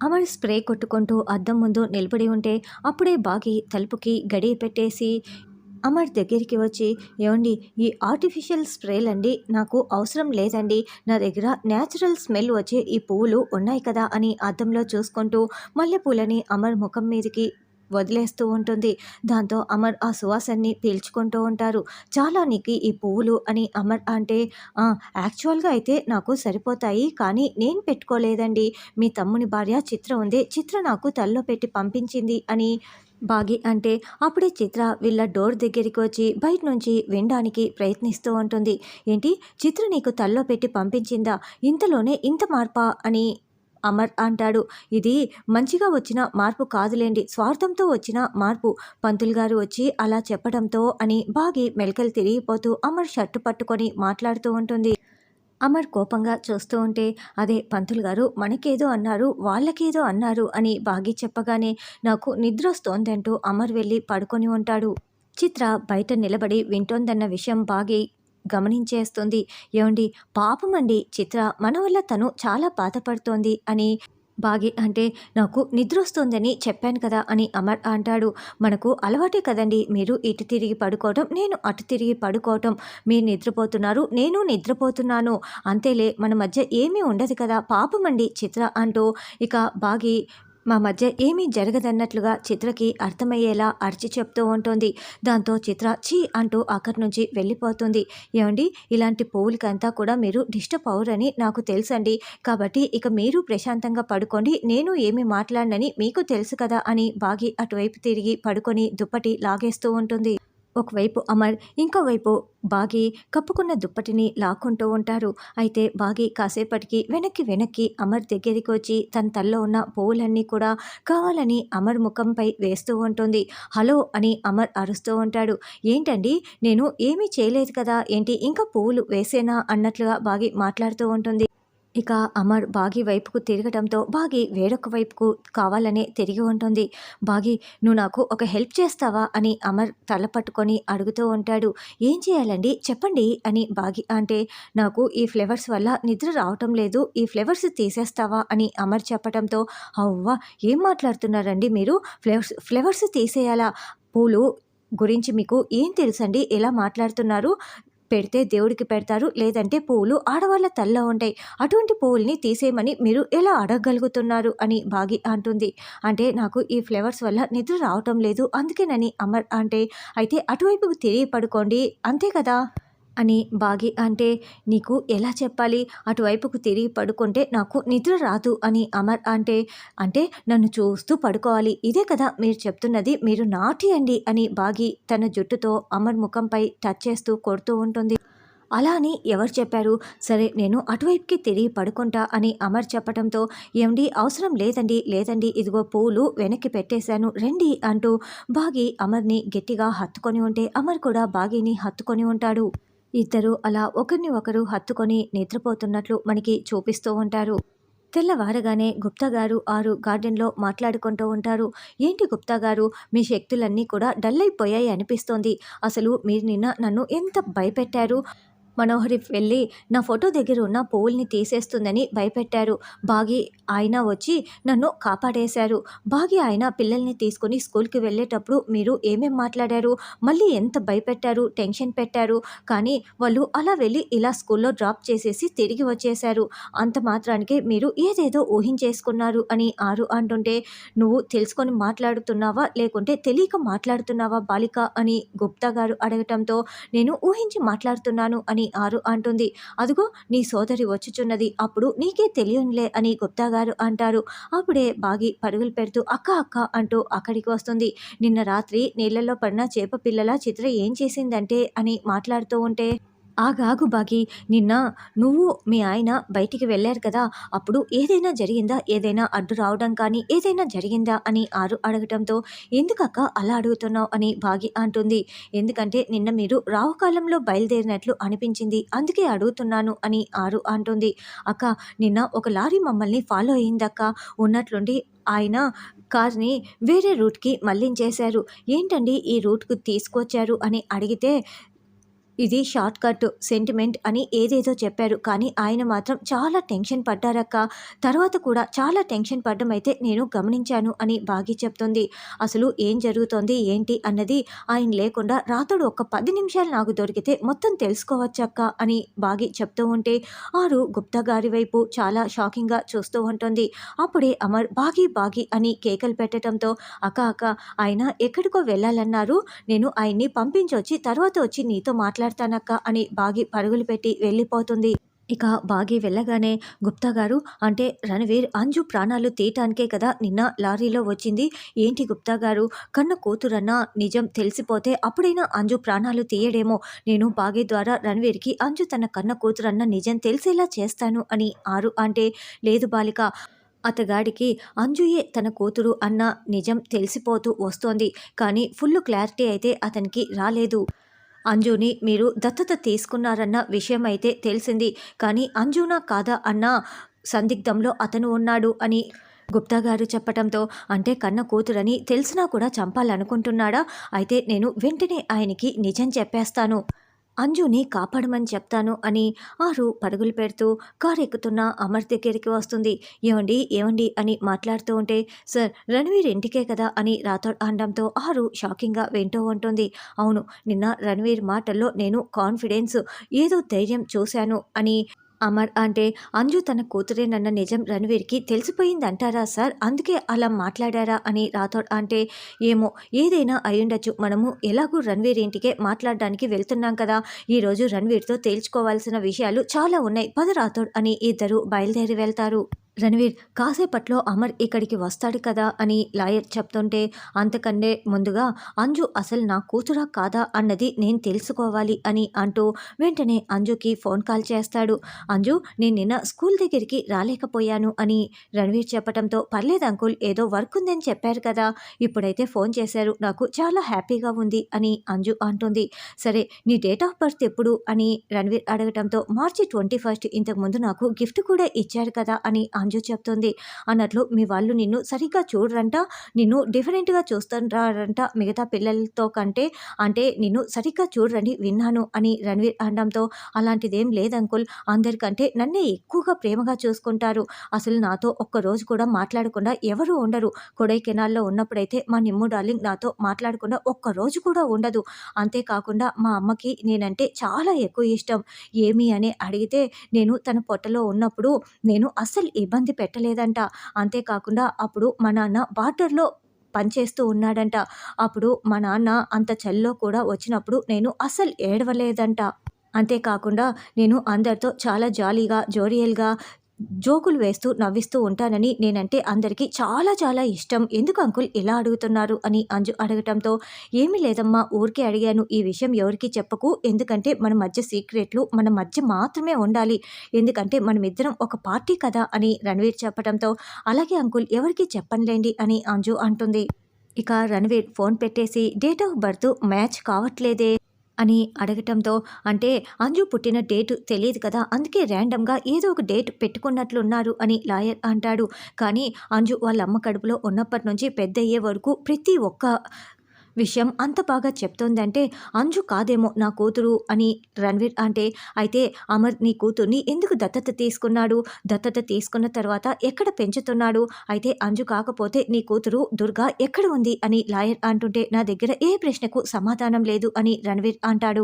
Amar spray కొట్టుకుంటూ అద్దం ముందు నిలబడి ఉంటే అప్పుడే బాగి తలుపుకి గడియ పెట్టేసి అమర్ దగ్గరికి వచ్చి ఏమండి ఈ ఆర్టిఫిషియల్ స్ప్రేలండి నాకు అవసరం లేదండి. నా దగ్గర న్యాచురల్ స్మెల్ వచ్చే ఈ పువ్వులు ఉన్నాయి కదా అని అద్దంలో చూసుకుంటూ మల్లెపూలని అమర్ ముఖం మీదకి వదిలేస్తూ ఉంటుంది. దాంతో అమర్ ఆ సువాసనని పీల్చుకుంటూ ఉంటారు. చాలా నీకు ఈ పువ్వులు అని అమర్ అంటే యాక్చువల్గా అయితే నాకు సరిపోతాయి కానీ నేను పెట్టుకోలేదండి. మీ తమ్ముని భార్య చిత్ర ఉంది. చిత్ర నాకు తల్లో పెట్టి పంపించింది అని బాగి అంటే అప్పుడే చిత్ర వీళ్ళ డోర్ దగ్గరికి వచ్చి బయట నుంచి వినడానికి ప్రయత్నిస్తూ ఉంటుంది. ఏంటి? చిత్ర నీకు తల్లో పెట్టి పంపించిందా? ఇంతలోనే ఇంత మార్పా? అని అమర్ అంటాడు. ఇది మంచిగా వచ్చిన మార్పు కాదులేండి. స్వార్థంతో వచ్చిన మార్పు. పంతులు గారు వచ్చి అలా చెప్పడంతో అని బాగి మెలకలు తిరిగిపోతూ అమర్ షర్టు పట్టుకొని మాట్లాడుతూ ఉంటుంది. అమర్ కోపంగా చూస్తూ ఉంటే అదే పంతులు గారు మనకేదో అన్నారు వాళ్ళకేదో అన్నారు అని బాగి చెప్పగానే నాకు నిద్ర వస్తోందంటూ అమర్ వెళ్ళి పడుకొని ఉంటాడు. చిత్ర బయట నిలబడి వింటోందన్న విషయం బాగి గమనించేస్తుంది. ఏమండి పాపమండి చిత్ర మన వల్ల తను చాలా బాధపడుతోంది అని బాగి అంటే నాకు నిద్ర వస్తుందని చెప్పాను కదా అని అమర్ అంటాడు. మనకు అలవాటే కదండి మీరు ఇటు తిరిగి పడుకోవటం నేను అటు తిరిగి పడుకోవటం. మీరు నిద్రపోతున్నారు నేను నిద్రపోతున్నాను. అంతేలే మన మధ్య ఏమీ ఉండదు కదా పాపమండి చిత్ర అంటూ ఇక బాగి మా మధ్య ఏమీ జరగదన్నట్లుగా చిత్రకి అర్థమయ్యేలా అరిచి చెప్తూ ఉంటుంది. దాంతో చిత్ర చీ అంటూ అక్కడి నుంచి వెళ్ళిపోతుంది. ఏమండి? ఇలాంటి పువ్వులకంతా కూడా మీరు డిస్టర్బ్ అవ్వరని నాకు తెలుసండి. కాబట్టి ఇక మీరు ప్రశాంతంగా పడుకోండి. నేను ఏమి మాట్లాడనని మీకు తెలుసు కదా అని బాగి అటువైపు తిరిగి పడుకొని దుప్పటి లాగేస్తూ ఉంటుంది. ఒకవైపు అమర్ ఇంకోవైపు బాగి కప్పుకున్న దుప్పటిని లాక్కుంటూ ఉంటారు. అయితే బాగి కాసేపటికి వెనక్కి వెనక్కి అమర్ దగ్గరికి వచ్చి తన తల్లో ఉన్న పువ్వులన్నీ కూడా కావాలని అమర్ ముఖంపై వేస్తూ ఉంటుంది. హలో అని అమర్ అరుస్తూ ఉంటాడు. ఏంటండి? నేను ఏమీ చేయలేదు కదా. ఏంటి ఇంకా పువ్వులు వేసేనా? అన్నట్లుగా బాగి మాట్లాడుతూ ఉంటుంది. ఇక అమర్ బాగి వైపుకు తిరగటంతో బాగి వేరొక వైపుకు కావాలనే తిరిగి ఉంటుంది. బాగి నువ్వు నాకు ఒక హెల్ప్ చేస్తావా? అని అమర్ తల పట్టుకొని అడుగుతూ ఉంటాడు. ఏం చేయాలండి? చెప్పండి అని బాగి అంటే నాకు ఈ ఫ్లేవర్స్ వల్ల నిద్ర రావటం లేదు. ఈ ఫ్లేవర్స్ తీసేస్తావా? అని అమర్ చెప్పటంతో అవ్వా ఏం మాట్లాడుతున్నారండి మీరు? ఫ్లేవర్స్ ఫ్లేవర్స్ తీసేయాలా? పూలు గురించి మీకు ఏం తెలుసండి? ఎలా మాట్లాడుతున్నారు? పెడితే దేవుడికి పెడతారు లేదంటే పువ్వులు ఆడవాళ్ళ తల్లో ఉంటాయి. అటువంటి పువ్వుల్ని తీసేయమని మీరు ఎలా అడగగలుగుతున్నారు? అని బాగి అంటుంది. అంటే నాకు ఈ ఫ్లేవర్స్ వల్ల నిద్ర రావటం లేదు అందుకేనని అమర్ అంటే అయితే అటువైపుకు తిరిగి పడుకోండి అంతే కదా? అని బాగి అంటే నీకు ఎలా చెప్పాలి? అటువైపుకు తిరిగి పడుకుంటే నాకు నిద్ర రాదు అని అమర్ అంటే అంటే నన్ను చూస్తూ పడుకోవాలి. ఇదే కదా మీరు చెప్తున్నది మీరు నాటియండి అని బాగి తన జుట్టుతో అమర్ ముఖంపై టచ్ చేస్తూ కొడుతూ ఉంటుంది. అలా అని ఎవరు చెప్పారు? సరే నేను అటువైపుకి తిరిగి పడుకుంటా అని అమర్ చెప్పడంతో ఏమండి అవసరం లేదండి లేదండి ఇదిగో పూలు వెనక్కి పెట్టేశాను రండి అంటూ బాగి అమర్ని గట్టిగా హత్తుకొని ఉంటే అమర్ కూడా బాగిని హత్తుకొని ఉంటాడు. ఇద్దరు అలా ఒకరిని ఒకరు హత్తుకొని నిద్రపోతున్నట్లు మనకి చూపిస్తూ ఉంటారు. తెల్లవారగానే గుప్తా గారు ఆరు గార్డెన్లో మాట్లాడుకుంటూ ఉంటారు. ఏంటి గుప్తా గారు? మీ శక్తులన్నీ కూడా డల్ అయిపోయాయి అనిపిస్తోంది. అసలు మీరు నిన్న నన్ను ఎంత భయపెట్టారు? మనోహరి వెళ్ళి నా ఫోటో దగ్గర ఉన్న పువ్వుల్ని తీసేస్తుందని భయపెట్టారు. బాగి ఆయన వచ్చి నన్ను కాపాడేశారు. బాగి ఆయన పిల్లల్ని తీసుకొని స్కూల్కి వెళ్ళేటప్పుడు మీరు ఏమేం మాట్లాడారు? మళ్ళీ ఎంత భయపెట్టారు? టెన్షన్ పెట్టారు. కానీ వాళ్ళు అలా వెళ్ళి ఇలా స్కూల్లో డ్రాప్ చేసేసి తిరిగి వచ్చేశారు. అంత మాత్రానికే మీరు ఏదేదో ఊహించేసుకున్నారు అని ఆరు అంటుంటే నువ్వు తెలుసుకొని మాట్లాడుతున్నావా? లేకుంటే తెలియక మాట్లాడుతున్నావా బాలిక? అని గుప్తా గారు అడగటంతో నేను ఊహించి మాట్లాడుతున్నాను అని ఆరు అంటుంది. అదుగో నీ సోదరి వచ్చుచున్నది. అప్పుడు నీకే తెలియనులే అని గుప్తా గారు అంటారు. అప్పుడే బాగి పరుగులు పెడుతూ అక్క అక్క అంటూ అక్కడికి వస్తుంది. నిన్న రాత్రి నీళ్ళలో పడిన చేప పిల్లల చిత్ర ఏం చేసిందంటే అని మాట్లాడుతూ ఉంటే ఆగాగు బాగి నిన్న నువ్వు మీ ఆయన బయటికి వెళ్ళారు కదా అప్పుడు ఏదైనా జరిగిందా? ఏదైనా అడ్డు రావడం కానీ ఏదైనా జరిగిందా? అని ఆరు అడగటంతో ఎందుకక్క అలా అడుగుతున్నావు? అని బాగి అంటుంది. ఎందుకంటే నిన్న మీరు రావుకాలంలో బయలుదేరినట్లు అనిపించింది అందుకే అడుగుతున్నాను అని ఆరు అంటుంది. అక్క నిన్న ఒక లారీ మమ్మల్ని ఫాలో అయిందక్క ఉన్నట్లుండి ఆయన కార్ని వేరే రూట్కి మళ్ళించేశారు. ఏంటండి ఈ రూట్కు తీసుకొచ్చారు? అని అడిగితే ఇది షార్ట్ కట్ సెంటిమెంట్ అని ఏదేదో చెప్పారు కానీ ఆయన మాత్రం చాలా టెన్షన్ పడ్డారక్క. తర్వాత కూడా చాలా టెన్షన్ పడ్డం అయితే నేను గమనించాను అని బాగి చెప్తుంది. అసలు ఏం జరుగుతోంది ఏంటి అన్నది ఆయన లేకుండా రాతోడు ఒక పది నిమిషాలు నాకు దొరికితే మొత్తం తెలుసుకోవచ్చక్క అని బాగి చెప్తూ ఉంటే ఆరు గుప్తా గారి వైపు చాలా షాకింగ్గా చూస్తూ ఉంటుంది. అప్పుడే అమర్ బాగి బాగి అని కేకలు పెట్టడంతో అక్క అక్క ఆయన ఎక్కడికో వెళ్ళాలన్నారు. నేను ఆయన్ని పంపించొచ్చి తర్వాత వచ్చి నీతో మాట్లాడతానక్క అని బాగి పరుగులు పెట్టి వెళ్ళిపోతుంది. ఇక బాగి వెళ్ళగానే గుప్తా గారు అంటే రణవీర్ అంజు ప్రాణాలు తీయటానికే కదా నిన్న లారీలో వచ్చింది. ఏంటి గుప్తా గారు? కన్న కూతురన్న నిజం తెలిసిపోతే అప్పుడైనా అంజు ప్రాణాలు తీయడేమో. నేను బాగి ద్వారా రణవీర్కి అంజు తన కన్న కూతురన్న నిజం తెలిసేలా చేస్తాను అని ఆరు అంటే లేదు బాలిక అతగాడికి అంజుయే తన కూతురు అన్న నిజం తెలిసిపోతూ వస్తోంది. కానీ ఫుల్ క్లారిటీ అయితే అతనికి రాలేదు. అంజుని మీరు దత్తత తీసుకున్నారన్న విషయం అయితే తెలిసింది. కానీ అంజునా కాదా అన్న సందిగ్ధంలో అతను ఉన్నాడు అని గుప్తా గారు చెప్పటంతో అంటే కన్న కూతురని తెలిసినా కూడా చంపాలనుకుంటున్నాడా? అయితే నేను వెంటనే ఆయనకి నిజం చెప్పేస్తాను. అంజుని కాపాడమని చెప్తాను అని ఆరు పరుగులు పెడుతూ కారు ఎక్కుతున్న అమర్ దగ్గరికి వస్తుంది. ఏమండి? ఏమండి? అని మాట్లాడుతూ ఉంటే సార్ రణవీర్ ఇంటికే కదా? అని రాథోడ్ అనడంతో ఆరు షాకింగ్గా వింటూ ఉంటుంది. అవును నిన్న రణవీర్ మాటల్లో నేను కాన్ఫిడెన్స్ ఏదో ధైర్యం చూశాను అని అమర్ అంటే అంజు తన కూతురేనన్న నిజం రణవీర్కి తెలిసిపోయిందంటారా సార్? అందుకే అలా మాట్లాడారా అని రాథోడ్ అంటే ఏమో ఏదైనా అయ్యుండొచ్చు. మనము ఎలాగూ రణవీర్ ఇంటికే మాట్లాడడానికి వెళ్తున్నాం కదా. ఈరోజు రణవీర్తో తేల్చుకోవాల్సిన విషయాలు చాలా ఉన్నాయి. పద రాథోడ్ అని ఇద్దరు బయలుదేరి వెళ్తారు. రణవీర్ కాసేపట్లో అమర్ ఇక్కడికి వస్తాడు కదా అని లాయర్ చెప్తుంటే అంతకంటే ముందుగా అంజు అసలు నా కూతురా కాదా అన్నది నేను తెలుసుకోవాలి అని అంటూ వెంటనే అంజుకి ఫోన్ కాల్ చేస్తాడు. అంజు నేను నిన్న స్కూల్ దగ్గరికి రాలేకపోయాను అని రణవీర్ చెప్పడంతో పర్లేదు అంకుల్ ఏదో వర్క్ ఉందని చెప్పారు కదా ఇప్పుడైతే ఫోన్ చేశారు నాకు చాలా హ్యాపీగా ఉంది అని అంజు అంటుంది. సరే నీ డేట్ ఆఫ్ బర్త్ ఎప్పుడు అని రణవీర్ అడగటంతో మార్చి ట్వంటీ ఫస్ట్ ఇంతకుముందు నాకు గిఫ్ట్ కూడా ఇచ్చారు కదా అని అంజు చెప్తుంది. అన్నట్లు మీ వాళ్ళు నిన్ను సరిగ్గా చూడరంట నిన్ను డిఫరెంట్గా చూస్తారంట మిగతా పిల్లలతో కంటే. అంటే నిన్ను సరిగ్గా చూడరని విన్నాను అని రణవీర్ అనడంతో అలాంటిదేం లేదంకుల్ అందరికంటే నన్నే ఎక్కువగా ప్రేమగా చూసుకుంటారు. అసలు నాతో ఒక్కరోజు కూడా మాట్లాడకుండా ఎవరు ఉండరు. కొడైకెనాల్లో ఉన్నప్పుడైతే మా నిమ్ము డార్లింగ్ నాతో మాట్లాడకుండా ఒక్కరోజు కూడా ఉండదు. అంతేకాకుండా మా అమ్మకి నేనంటే చాలా ఎక్కువ ఇష్టం. ఏమి అని అడిగితే నేను తన పొట్టలో ఉన్నప్పుడు నేను అస్సలు ఇబ్బంది పెట్టలేదంట. అంతేకాకుండా అప్పుడు మా నాన్న బార్డర్లో పనిచేస్తూ ఉన్నాడంట. అప్పుడు మా నాన్న అంత చలిలో కూడా వచ్చినప్పుడు నేను అస్సలు ఏడవలేదంట. అంతేకాకుండా నేను అందరితో చాలా జాలీగా జోరియల్గా జోకులు వేస్తూ నవ్విస్తూ ఉంటానని నేనంటే అందరికీ చాలా చాలా ఇష్టం. ఎందుకు అంకుల్ ఇలా అడుగుతున్నారు అని అంజు అడగటంతో ఏమీ లేదమ్మా ఊరికే అడిగాను. ఈ విషయం ఎవరికి చెప్పకు. ఎందుకంటే మన మధ్య సీక్రెట్లు మన మధ్య మాత్రమే ఉండాలి. ఎందుకంటే మనమిద్దరం ఒక పార్టీ కదా అని రణవీర్ చెప్పడంతో అలాగే అంకుల్ ఎవరికి చెప్పనులేండి అని అంజు అంటుంది. ఇక రణవీర్ ఫోన్ పెట్టేసి డేట్ ఆఫ్ బర్త్ మ్యాచ్ కావట్లేదే. అని అడగటంతో అంటే అంజు పుట్టిన డేట్ తెలియదు కదా అందుకే ర్యాండమ్గా ఏదో ఒక డేట్ పెట్టుకున్నట్లున్నారు అని లాయర్ అంటాడు. కానీ అంజు వాళ్ళ అమ్మ కడుపులో ఉన్నప్పటి నుంచి పెద్ద అయ్యే వరకు ప్రతి ఒక్క విషయం అంత బాగా చెప్తోందంటే అంజు కాదేమో నా కూతురు అని రణ్వీర్ అంటే అయితే అమర్ నీ కూతుర్ని ఎందుకు దత్తత తీసుకున్నాడు? దత్తత తీసుకున్న తర్వాత ఎక్కడ పెంచుతున్నాడు? అయితే అంజు కాకపోతే నీ కూతురు దుర్గా ఎక్కడ ఉంది అని లాయర్ అంటుంటే నా దగ్గర ఏ ప్రశ్నకు సమాధానం లేదు అని రణ్వీర్ అంటాడు.